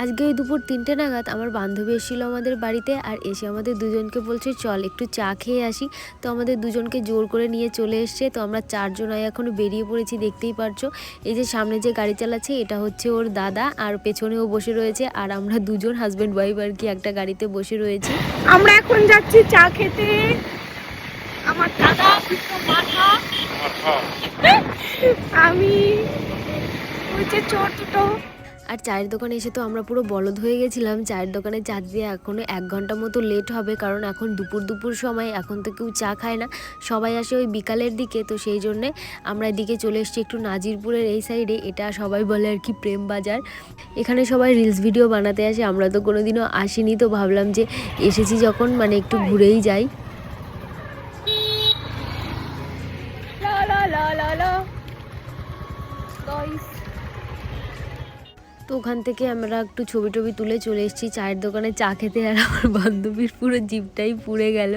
আজকে ওই দুপুর তিনটে নাগাদ আমার বান্ধবী এসেছিল আমাদের বাড়িতে আর এসে আমাদের দুজনকে বলছে চল একটু চা খেয়ে আসি। তো আমাদের দুজনকে জোর করে নিয়ে চলে এসছে। তো আমরা চারজনায় এখন বেরিয়ে পড়েছি দেখতেই পারছ। এই যে সামনে যে গাড়ি চালাচ্ছে এটা হচ্ছে ওর দাদা আর পেছনেও বসে রয়েছে আর আমরা দুজন হাজব্যান্ড ওয়াইফ আর কি একটা গাড়িতে বসে রয়েছি। আমরা এখন যাচ্ছি চা খেতে। আমার দাদা মাথা আমি হচ্ছে চোর দুটো আর চায়ের দোকানে এসে তো আমরা পুরো বলদ হয়ে গেছিলাম। চায়ের দোকানে চা দিয়ে এখনও এক ঘণ্টা মতো লেট হবে, কারণ এখন দুপুর দুপুর সময়, এখন তো কেউ চা খায় না। সবাই আসে ওই বিকালের দিকে, তো সেই জন্যে আমরা এদিকে চলে এসেছি একটু নাজিরপুরের এই সাইডে এটা সবাই বলে আর কি প্রেম বাজার। এখানে সবাই রিলস ভিডিও বানাতে আসে, আমরা তো কোনোদিনও আসিনি, তো ভাবলাম যে এসেছি যখন মানে একটু ঘুরেই যাই। তো ওখান থেকে আমরা একটু ছবি টবি তুলে চলে এসেছি। চায়ের দোকানে চা খেতে আর আমার বান্ধবীর পুরো জিপটাই পুড়ে গেল।